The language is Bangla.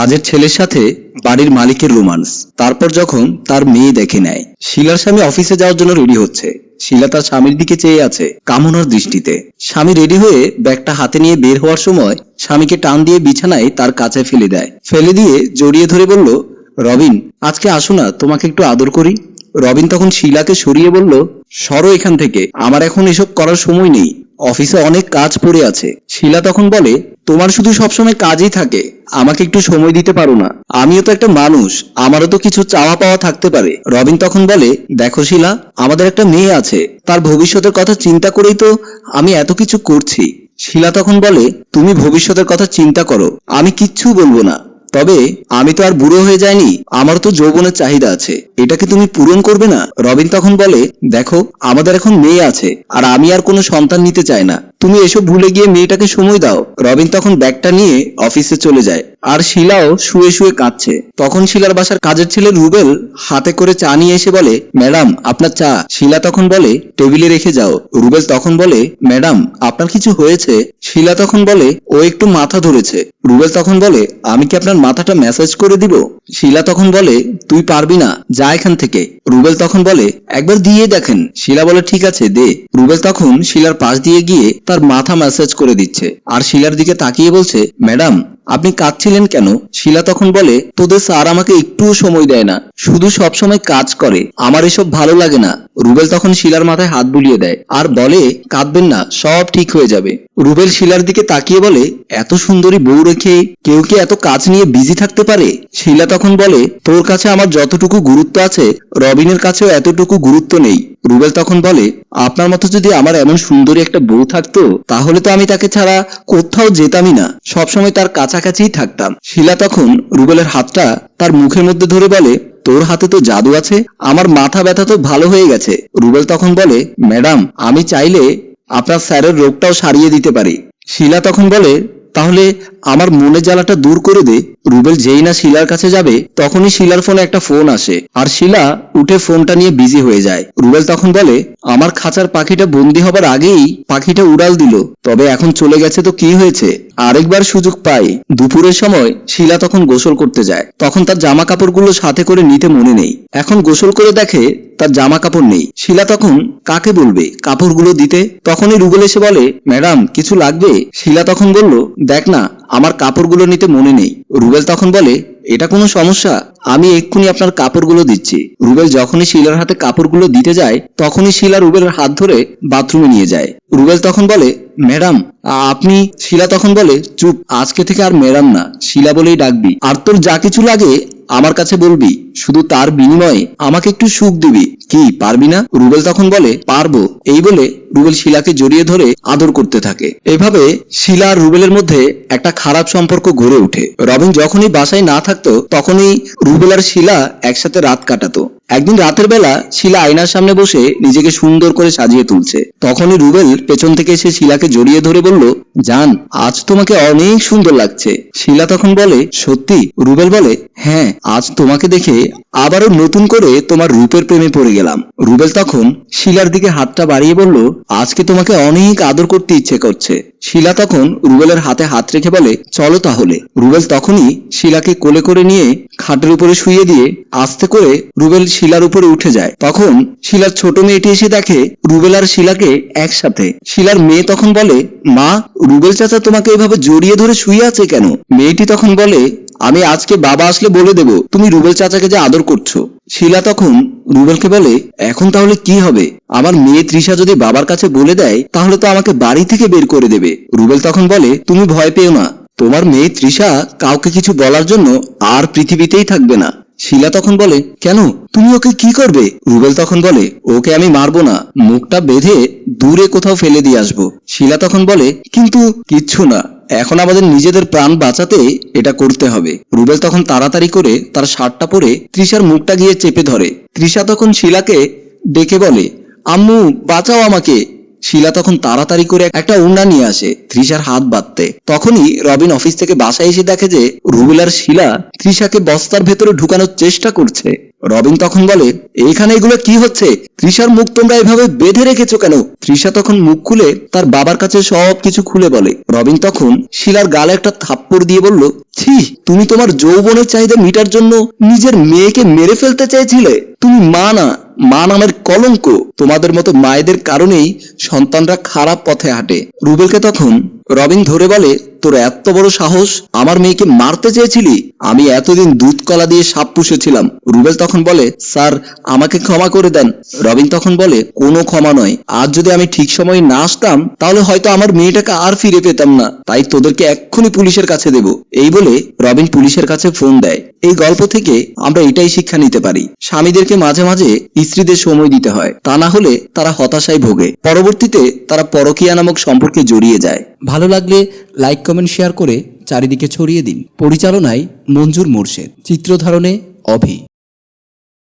কাজের ছেলের সাথে বাড়ির মালিকের রোমান্স। তারপর যখন তার মেয়ে দেখে নেয়, শিলার স্বামী অফিসে যাওয়ার জন্য রেডি হচ্ছে। শিলা তার স্বামীর দিকে চেয়ে আছে কামনার দৃষ্টিতে। স্বামী রেডি হয়ে ব্যাগটা হাতে নিয়ে বের হওয়ার সময় স্বামীকে টান দিয়ে বিছানায় তার কাছে ফেলে দেয়। ফেলে দিয়ে জড়িয়ে ধরে বলল, রবিন, আজকে আসো না, তোমাকে একটু আদর করি। রবিন তখন শিলাকে সরিয়ে বলল, সরো এখান থেকে, আমার এখন এসব করার সময় নেই। অফিসে অনেক কাজ পড়ে আছে। শিলা তখন বলে তোমার শুধু সবসময় কাজই থাকে। আমাকে একটু সময় দিতে পারো না। আমিও তো একটা মানুষ, আমারও তো কিছু চাওয়া পাওয়া থাকতে পারে। রবিন তখন বলে, দেখো শিলা, আমাদের একটা মেয়ে আছে। তার ভবিষ্যতের কথা চিন্তা করেই তো আমি এত কিছু করছি। শিলা তখন বলে, তুমি ভবিষ্যতের কথা চিন্তা করো, আমি কিচ্ছু বলব না। তবে আমি তো আর বুড়ো হয়ে যাইনি আমার তো যৌবনের চাহিদা আছে। এটাকে তুমি পূরণ করবে না? রবিন তখন বলে, দেখো, আমাদের এখন মেয়ে আছে, আর আমি আর কোনো সন্তান নিতে চাই না। তুমি এসব ভুলে গিয়ে মেয়েটাকে সময় দাও। রবিন তখন ব্যাগটা নিয়ে অফিসে চলে যায়। আর শিলাও শুয়ে শুয়ে কাঁদছে। তখন শিলার বাসার কাজের ছেলে রুবেল হাতে করে চা নিয়ে এসে বলে, ম্যাডাম, আপনার চা। শিলা তখন বলে, টেবিলে রেখে যাও। রুবেল তখন বলে, ম্যাডাম, আপনার কিছু হয়েছে? শিলা তখন বলে, ও একটু মাথা ধরেছে। রুবেল তখন বলে, আমি কি আপনার মাথাটা ম্যাসাজ করে দিব? শিলা তখন বলে, তুই পারবি না, যা এখান থেকে। রুবেল তখন বলে, একবার দিয়ে দেখেন। শিলা বলে, ঠিক আছে, দে। রুবেল তখন শিলার পাশ দিয়ে গিয়ে তার মাথা ম্যাসাজ করে দিচ্ছে। আর শিলার দিকে তাকিয়ে বলছে, ম্যাডাম আপনি কাঁদছিলেন কেন? শিলা তখন বলে, তোদের স্যার আমাকে একটুও সময় দেয় না। শুধু সব সময় কাজ করে। আমার এসব ভালো লাগে না। রুবেল তখন শিলার মাথায় হাত বুলিয়ে দেয়। আর বলে, কাঁদবেন না, সব ঠিক হয়ে যাবে। রুবেল শিলার দিকে তাকিয়ে বলে, এত সুন্দরী বউ রেখে কেউ কি এত কাজ নিয়ে বিজি থাকতে পারে? শিলা তখন বলে, তোর কাছে আমার যতটুকু গুরুত্ব আছে, রবিনের কাছেও এতটুকু গুরুত্ব নেই। রুবেল তখন বলে, আপনার মতো যদি আমার এমন সুন্দরী একটা বউ থাকতো, তাহলে তো আমি তাকে ছাড়া কোথাও যেতামই না। সবসময় তার কাছাকাছিই থাকতাম। শিলা তখন রুবেলের হাতটা তার মুখের মধ্যে ধরে বলে, তোর হাতে তো জাদু আছে, আমার মাথা ব্যথা তো ভালো হয়ে গেছে। রুবেল তখন বলে, ম্যাডাম, আমি চাইলে আপনার স্যারের রোগটাও সারিয়ে দিতে পারি। শিলা তখন বলে তাহলে আমার মনের জ্বালাটা দূর করে দে। রুবেল যেই না শিলার কাছে যাবে, তখনই শিলার ফোনে একটা ফোন আসে। আর শিলা উঠে ফোনটা নিয়ে বিজি হয়ে যায়। রুবেল তখন বলে, আমার খাঁচার পাখিটা বন্দি হবার আগেই পাখিটা উড়াল দিল। তবে এখন চলে গেছে তো কি হয়েছে? আরেকবার সুযোগ পাই। দুপুরের সময় শিলা তখন গোসল করতে যায়। তখন তার জামা কাপড়গুলো সাথে করে নিতে মনে নেই। এখন গোসল করে দেখে তার জামা কাপড় নেই। শিলা তখন কাকে বলবে? কাপড়গুলো দিতে? তখনই রুবেল এসে বলে, ম্যাডাম, কিছু লাগবে? শিলা তখন বলল, দেখ না, আমার কাপড়গুলো নিতে মনে নেই। রুবেল তখন বলে, এটা কোনো সমস্যা, আমি এক্ষুনি আপনার কাপড়গুলো দিচ্ছি। রুবেল যখনই শিলার হাতে কাপড়গুলো দিতে যায়, তখনই শিলা রুবেলের হাত ধরে বাথরুমে নিয়ে যায়। রুবেল তখন বলে, ম্যাডাম আপনি শিলা তখন বলে, চুপ, আজকে থেকে আর ম্যাডাম না, শিলা বলেই ডাকবি। আর তোর যা কিছু লাগে আমার কাছে বলবি, শুধু তার বিনিময়ে আমাকে একটু সুখ দিবি। কি, পারবি না? রুবেল তখন বলে, পারব। এই বলে রুবেল শিলাকে জড়িয়ে ধরে আদর করতে থাকে। এভাবে শিলা আর রুবেলের মধ্যে একটা খারাপ সম্পর্ক গড়ে ওঠে। রবিন যখনই বাসায় না থাকতো, তখনই রুবেল আর শিলা একসাথে রাত কাটাতো। একদিন রাতের বেলা শিলা আয়নার সামনে বসে নিজেকে সুন্দর করে সাজিয়ে তুলছে। তখনই রুবেল পেছন থেকে এসে শিলাকে জড়িয়ে ধরে বলল, জান, আজ তোমাকে অনেক সুন্দর লাগছে। শিলা তখন বলে, সত্যি? রুবেল বলে হ্যাঁ আজ তোমাকে দেখে আবারও নতুন করে তোমার রূপের প্রেমে পড়ে গেলাম। রুবেল তখন শিলার দিকে হাতটা বাড়িয়ে বলল আজকে তোমাকে অনেক আদর করতে ইচ্ছে করছে। শিলা তখন রুবেলের হাতে হাত রেখে বলে, চলো তাহলে। রুবেল তখনই শিলাকে কোলে করে নিয়ে খাটের উপরে শুইয়ে দিয়ে আস্তে করে রুবেল শিলার উপরে উঠে যায়। তখন শিলার ছোট মেয়েটি এসে দেখে রুবেল আর শিলাকে একসাথে। শিলার মেয়ে তখন বলে, মা, রুবেল চাচা তোমাকে এভাবে জড়িয়ে ধরে শুয়ে আছে কেন? মেয়েটি তখন বলে আমি আজকে বাবা আসলে বলে দেব, তুমি রুবেল চাচাকে যে আদর করছ। শিলা তখন রুবেলকে বলে, এখন তাহলে কি হবে? আমার মেয়ে তৃষা যদি বাবার কাছে বলে দেয়, তাহলে তো আমাকে বাড়ি থেকে বের করে দেবে। রুবেল তখন বলে, তুমি ভয় পেও না। তোমার মেয়ে তৃষা কাউকে কিছু বলার জন্য আর পৃথিবীতেই থাকবে না। শিলা তখন বলে, কেন? তুমি ওকে কি করবে? রুবেল তখন বলে, ওকে আমি মারবো না। মুখটা বেঁধে দূরে কোথাও ফেলে দিয়ে আসব। শিলা তখন বলে, কিন্তু কিচ্ছু না। এখন আমাদের নিজেদের প্রাণ বাঁচাতে এটা করতে হবে। রুবেল তখন তাড়াতাড়ি করে তার শার্টটা পরে তৃষার মুখটা গিয়ে চেপে ধরে। তৃষা তখন শিলাকে ডেকে বলে, আম্মু, বাঁচাও আমাকে। শিলা তখন তাড়াতাড়ি করে একটা উন্না নিয়ে আসে তৃষার হাত বাঁধতে। তখনই রবিন অফিস থেকে বাসায় এসে দেখে যে রুবেল আর শিলা তৃষাকে বস্তার ভেতরে ঢুকানোর চেষ্টা করছে। রবিন তখন বলে, এইখানে এগুলো কি হচ্ছে? তৃষার মুখ তোমরা এভাবে বেঁধে রেখেছো কেন? তৃষা তখন মুখ খুলে তার বাবার কাছে সব কিছু খুলে বলে। রবিন তখন শিলার গালে একটা থাপ্পড় দিয়ে বলল, ছি, তুমি তোমার যৌবনের চাহিদা মিটার জন্য নিজের মেয়েকে মেরে ফেলতে চেয়েছিলে। তুমি মা না, মা নামের কলঙ্ক। তোমাদের মতো মায়েদের কারণেই সন্তানরা খারাপ পথে হাঁটে। রুবেলকে তখন রবিন ধরে বলে, তোর এত বড় সাহস, আমার মেয়েকে মারতে চেয়েছিলি? আমি এতদিন দুধ কলা দিয়ে সাপ পুষেছিলাম। রুবেল তখন বলে, স্যার, আমাকে ক্ষমা করে দেন। রবিন তখন বলে, কোনো ক্ষমা নয়। আজ যদি আমি ঠিক সময়ে না আসতাম, তাহলে হয়তো আমার মেয়েটাকে আর ফিরে পেতাম না। তাই তোদেরকে এক্ষুনি পুলিশের কাছে দেব। এই বলে রবিন পুলিশের কাছে ফোন দেয়। এই গল্প থেকে আমরা এটাই শিক্ষা নিতে পারি। স্বামীদেরকে মাঝে মাঝে স্ত্রীদের সময় দিতে হয়। তা না হলে তারা হতাশায় ভোগে। পরবর্তীতে তারা পরকীয়া নামক সম্পর্কে জড়িয়ে যায়। ভালো লাগলে লাইক কমেন্ট শেয়ার করে চারিদিকে ছড়িয়ে দিন। পরিচালনায় মঞ্জুর মোর্শেদ। চিত্রধারণে অভি।